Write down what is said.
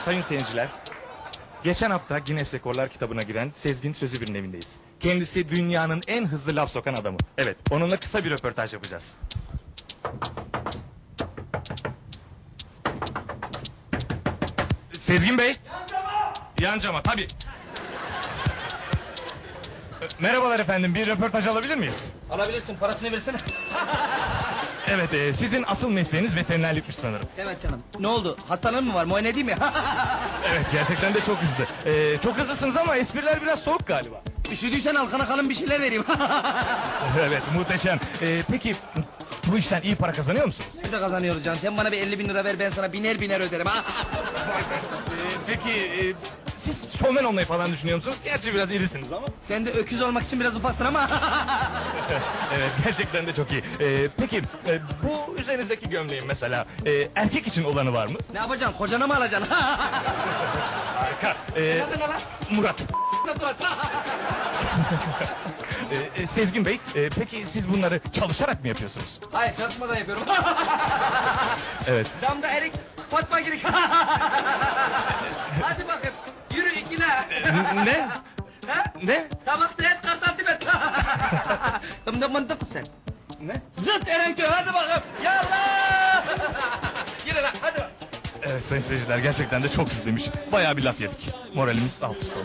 sayın seyirciler. Geçen hafta Guinness Rekorlar kitabına giren Sezgin Sözü evindeyiz. Kendisi dünyanın en hızlı laf sokan adamı. Evet, onunla kısa bir röportaj yapacağız. Sezgin Bey. Yan cama tabii. Merhabalar efendim, bir röportaj alabilir miyiz? Alabilirsin parasını versene. Evet, e, sizin asıl mesleğiniz veterinerlikmiş sanırım. Evet canım. Ne oldu? Hastalığın mı var? Muayene edeyim mi? Evet, gerçekten de çok hızlı. E, çok hızlısınız ama espriler biraz soğuk galiba. Üşüdüysen alkana kalın bir şeyler vereyim. Evet, muhteşem. E, peki, bu işten iyi para kazanıyor musunuz? Bir de kazanıyoruz canım. Sen bana bir 50 bin lira ver ben sana biner biner öderim. E, peki, e, siz şovmen olmayı falan düşünüyor musunuz? Gerçi biraz irisiniz ama. Sen de öküz olmak için biraz ufaksın ama. Evet, gerçekten de çok iyi. E, peki, e, bu üzerinizdeki gömleğin mesela e, erkek için olanı var mı? ne yapacaksın? Kocana mı alacaksın? Harika. E, Adı ne lan? Murat. E, e, Sezgin Bey, e, peki siz bunları çalışarak mı yapıyorsunuz? Hayır çalışmadan yapıyorum. Evet. Damda erik Fatma girik. Hadi bakayım. Yürü ikile. N- ne? Ne? Tabakta et kartal tibet. Damda mantık sen. Ne? Zıt Erenköy hadi bakayım. Yallah. Yürü lan hadi bak. Evet sayın seyirciler gerçekten de çok hızlıymış. Bayağı bir laf yedik. Moralimiz alt üst oldu.